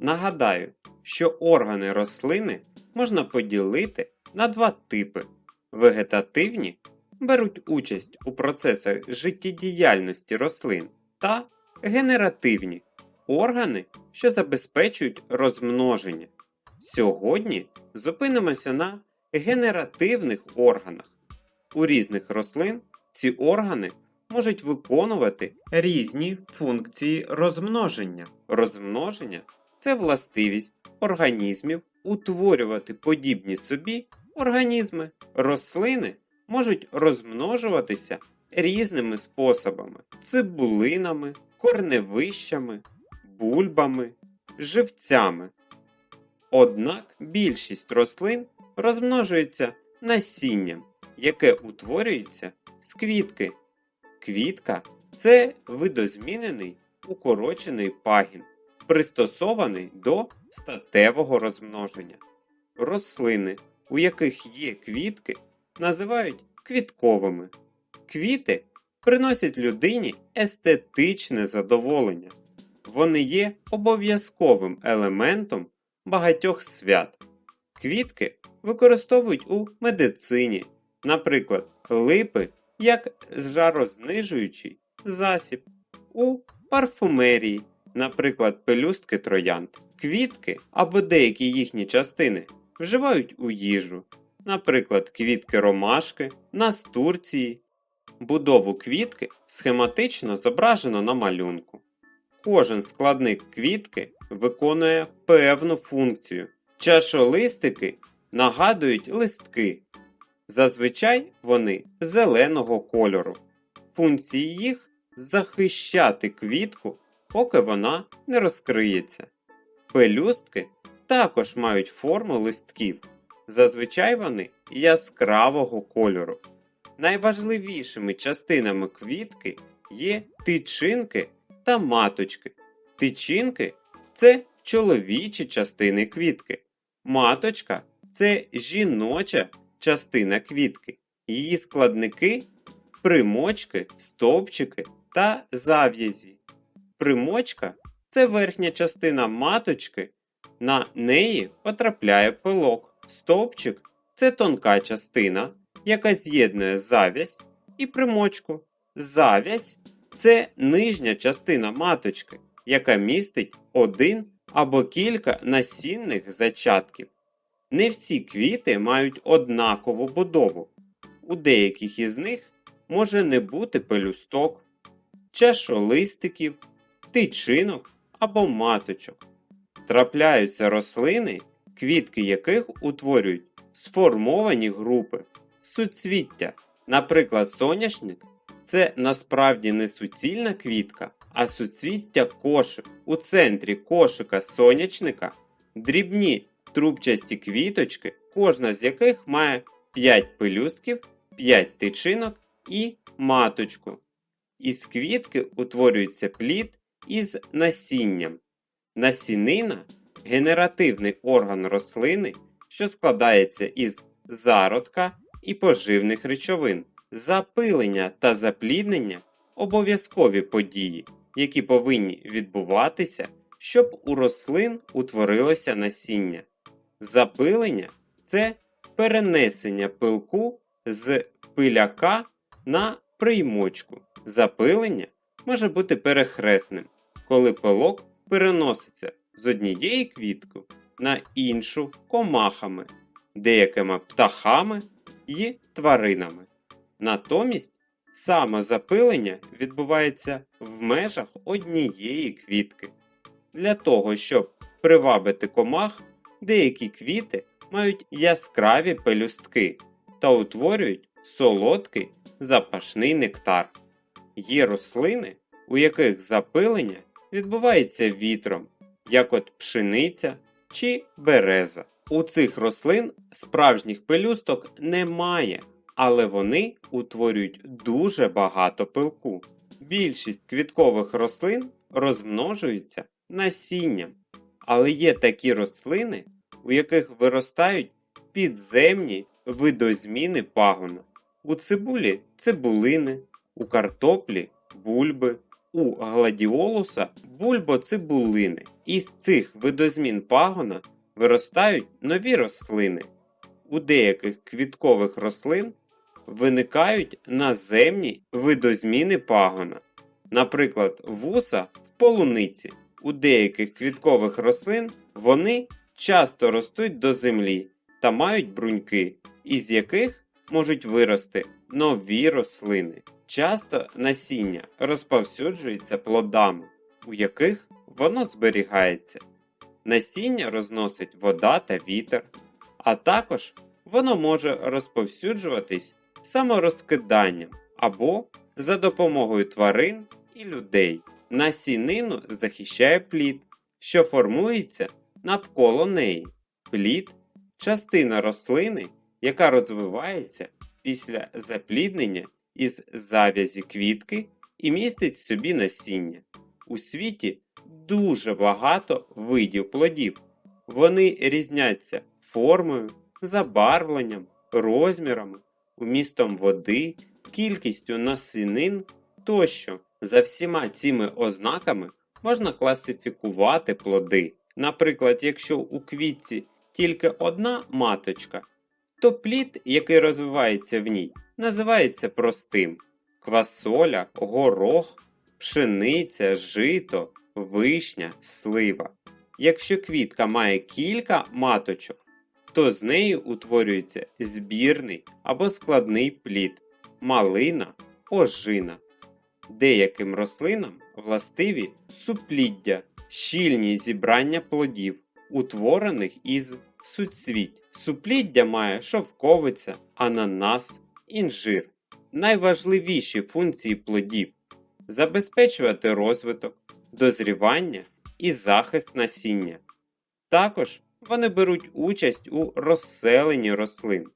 Нагадаю, що органи рослини можна поділити на два типи: вегетативні беруть участь у процесах життєдіяльності рослин та генеративні органи, що забезпечують розмноження. Сьогодні зупинимося на генеративних органах. У різних рослин ці органи можуть виконувати різні функції розмноження. Розмноження це властивість організмів утворювати подібні собі організми. Рослини можуть розмножуватися різними способами: цибулинами, корневищами, бульбами, живцями. Однак більшість рослин розмножується насінням, яке утворюється з квітки. Квітка це видозмінений укорочений пагін, пристосований до статевого розмноження. Рослини, у яких є квітки, називають квітковими. Квіти приносять людині естетичне задоволення. Вони є обов'язковим елементом багатьох свят. Квітки використовують у медицині, наприклад, липи як жарознижуючий засіб, у парфумерії, наприклад, пелюстки троянд. Квітки або деякі їхні частини вживають у їжу, наприклад, квітки ромашки, настурції. Будову квітки схематично зображено на малюнку. Кожен складник квітки виконує певну функцію. Чашолистики нагадують листки. Зазвичай вони зеленого кольору. Функції їх захищати квітку, поки вона не розкриється. Пелюстки також мають форму листків. Зазвичай вони яскравого кольору. Найважливішими частинами квітки є тичинки та маточки. Тичинки це чоловічі частини квітки. Маточка це жіноча частина квітки. Її складники примочки, стовпчики та зав'язі. Примочка це верхня частина маточки, на неї потрапляє пилок. Стовпчик це тонка частина, яка з'єднує зав'язь і примочку. Зав'язь це нижня частина маточки, яка містить один або кілька насінних зачатків. Не всі квіти мають однакову будову. У деяких із них може не бути пелюсток, чашолистиків, тичинок або маточок. Трапляються рослини, квітки яких утворюють сформовані групи, суцвіття. Наприклад, соняшник це насправді не суцільна квітка, а суцвіття кошик. У центрі кошика сонячника дрібні трубчасті квіточки, кожна з яких має 5 пелюстків, 5 тичинок і маточку. Із квітки утворюється плід із насінням. Насінина генеративний орган рослини, що складається із зародка і поживних речовин. Запилення та запліднення обов'язкові події, які повинні відбуватися, щоб у рослин утворилося насіння. Запилення це перенесення пилку з пиляка на приймочку. Запилення може бути перехресним, коли пилок переноситься з однієї квітки на іншу комахами, деякими птахами і тваринами. Натомість самозапилення відбувається в межах однієї квітки. Для того, щоб привабити комах, деякі квіти мають яскраві пелюстки та утворюють солодкий запашний нектар. Є рослини, у яких запилення відбувається вітром, як от пшениця чи береза. У цих рослин справжніх пелюсток немає, але вони утворюють дуже багато пилку. Більшість квіткових рослин розмножуються насінням, але є такі рослини, у яких виростають підземні видозміни пагона. У цибулі цибулини, у картоплі бульби, у гладіолуса бульбоцибулини. Із цих видозмін пагона виростають нові рослини. У деяких квіткових рослин виникають наземні видозміни пагона, наприклад, вуса в полуниці. У деяких квіткових рослин вони часто ростуть до землі та мають бруньки, із яких можуть вирости нові рослини. Часто насіння розповсюджується плодами, у яких воно зберігається. Насіння розносить вода та вітер, а також воно може розповсюджуватись саморозкиданням або за допомогою тварин і людей. Насінину захищає плід, що формується навколо неї. Плід частина рослини, яка розвивається після запліднення із зав'язі квітки і містить в собі насіння. У світі дуже багато видів плодів. Вони різняться формою, забарвленням, розмірами, умістом води, кількістю насінин тощо. За всіма цими ознаками можна класифікувати плоди. Наприклад, якщо у квітці тільки одна маточка, то плід, який розвивається в ній, називається простим: квасоля, горох, пшениця, жито, вишня, слива. Якщо квітка має кілька маточок, то з нею утворюється збірний або складний плід, малина, ожина. Деяким рослинам властиві супліддя, щільні зібрання плодів, утворених із суцвіть. Супліддя має шовковиця, ананас, інжир. Найважливіші функції плодів забезпечувати розвиток, дозрівання і захист насіння. Також вони беруть участь у розселенні рослин.